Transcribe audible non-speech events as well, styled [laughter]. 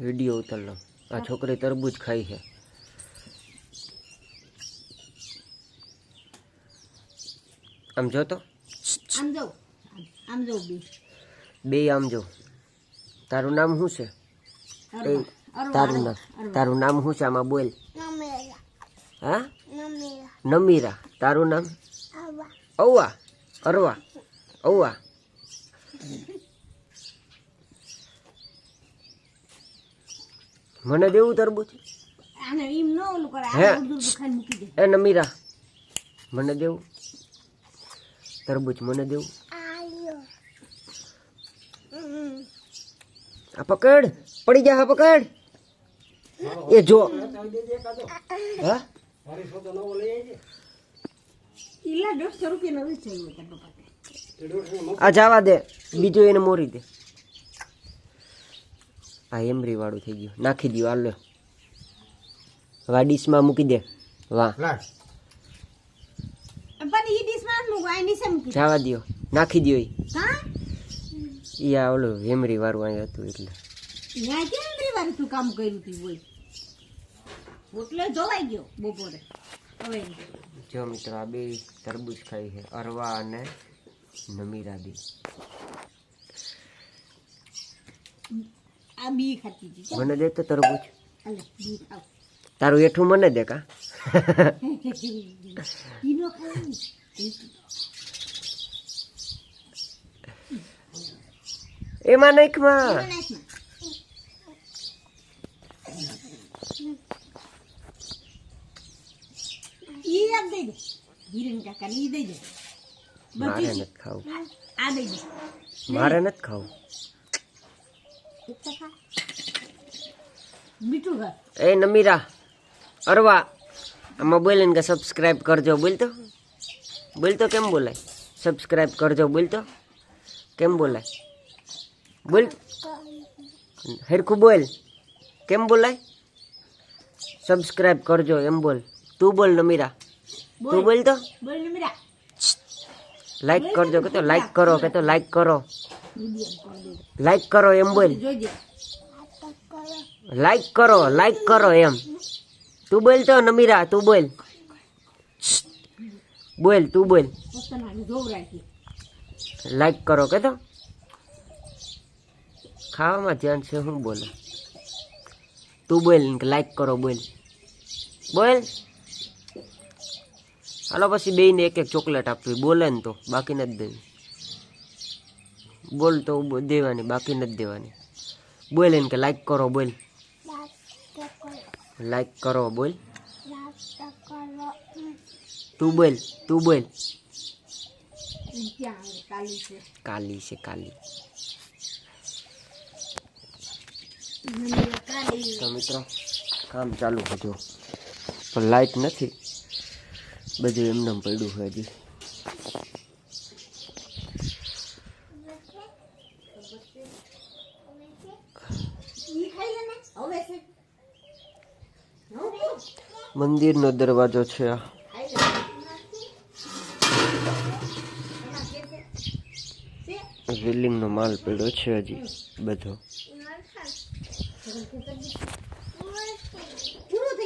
Video ઉતાર લો આ છોકરી તરબૂચ ખાઈ છે. આમ જો તો. આમ જાઉં આમ જાઉં બી. બે આમ જો. તારું નામ શું છે? એ તારું નામ. તારું નામ શું છે આમાં બોલ. હા? નમીરા. તારું નામ? ઔવા અરવા. ઔવા મને દેવું તરબૂચ આને એમ ન ઓલું કરે હે? આ ઉર્દુ ખાઈને મૂકી દે. એ નમીરા મને દેવું? તરબૂચ મને દેવું? આ પકડ પડી જા હા પકડ. એ જો. હા? આ જવા દે બીજું એને મોરી દે. આ એમરીવાળું થઈ ગયું. નાખી દઉં હાલ. વા ડીશમાં મૂકી દે. વાહ. જવા દ્યો. નાખી દ્યો ઈ. ઈ આ ઓલું હેમરી વાળું અહીંયા હતું એટલે. તું કામ કર્યું તું હોય એટલે જોવાઈ ગયો બપોરે. હવે જો મિત્રો આ બે તરબૂચ ખાઈ છે. અરવા અને નમીરા દી આ બી ખાતી હતી. મને દે તો તરબૂચ બી ખાવ તારું એઠું મને દે કા? [laughs] એમાં નાખમાં માં. ઈ આપ દઈ દે. હિરેન કાકા ઈ દઈ દે. મારે નથી ખાવું. આ દઈ દે. મારે નથી ખાવું. એ નમીરા અરવા આમાં બોલે ને કે સબસ્ક્રાઇબ કરજો બોલ તો બોલ તો કેમ બોલાય? સબસ્ક્રાઇબ કરજો બોલ તો કેમ બોલાય? બોલ. હરખું બોલ. કેમ બોલાય? સબસ્ક્રાઇબ કરજો એમ બોલ. તું બોલ નમીરા. તું બોલ. તો બોલ ને મીરા લાઈક કરજો કે તો લાઈક કરો કે તો લાઈક કરો. મીડિયમ કર દે લાઈક કરો એમ બોલ. લાઈક કરો લાઈક કરો એમ. તું બોલ તો, નમીરા, તું બોલ. બોલ, તું બોલ. લાઈક કરો કે તો? ખાવામાં ધ્યાન છે શું બોલે. તું બોલ લાઈક કરો, બોલ. બોલ. હાલો, પછી બેને એક એક ચોકલેટ આપવી. બોલે ને તો, બાકી નથી દેવી. બોલ તો દેવાની, બાકી નથી દેવાની. બોલ એને કે લાઈક કરો, બોલ. લાઈક કરો, બોલ. તું બોલ તું બોલ. કાલી છે, કાલી. તો મિત્રો, કામ ચાલુ હતું પણ લાઈટ નથી. બધું એમને એમ પડ્યું હજી ઈ ખાઈ લે ને હવે છે હવે મંદિરનો દરવાજો છે આ. વિલિંગનો માલ પડ્યો છે હજી બધો. પૂરું